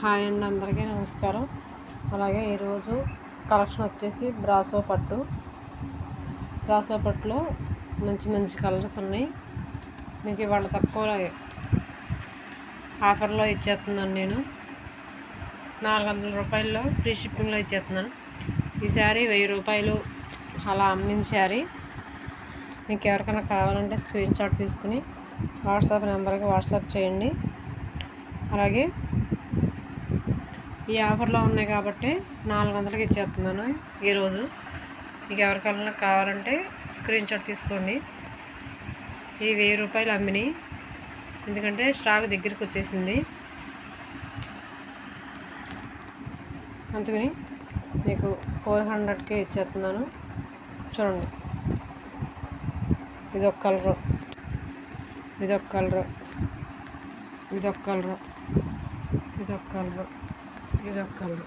Hi అండి అందరికీ నమస్కారం. అలాగే ఈరోజు కలెక్షన్ వచ్చేసి బ్రాసో పట్టు. బ్రాసో పట్టులో మంచి మంచి కలర్స్ ఉన్నాయి. మీకు ఇవాళ తక్కువ ఆఫర్లో ఇచ్చేస్తున్నాను నేను. నాలుగు వందల రూపాయల్లో ఫ్రీ షిప్పింగ్లో ఇచ్చేస్తున్నాను. ఈ శారీ వెయ్యి రూపాయలు అలా అమ్మిన శారీ. మీకు ఎవరికైనా కావాలంటే స్క్రీన్ షాట్ తీసుకుని వాట్సాప్ నెంబర్కి వాట్సాప్ చేయండి. అలాగే ఈ ఆఫర్లో ఉన్నాయి కాబట్టి నాలుగు వందలకి ఇచ్చేస్తున్నాను ఈరోజు. మీకు ఎవరికైనా కావాలంటే స్క్రీన్ షాట్ తీసుకోండి. ఈ వెయ్యి రూపాయలు అమ్మినాయి ఎందుకంటే స్టాక్ దగ్గరికి వచ్చేసింది. అందుకని మీకు ఫోర్ హండ్రెడ్కే ఇచ్చేస్తున్నాను. చూడండి. ఇది ఒక కలరు. ఇది ఒక కలరు. ఇది ఒక కలరు. ఇది ఒక కలరు. ఇదొక కలర్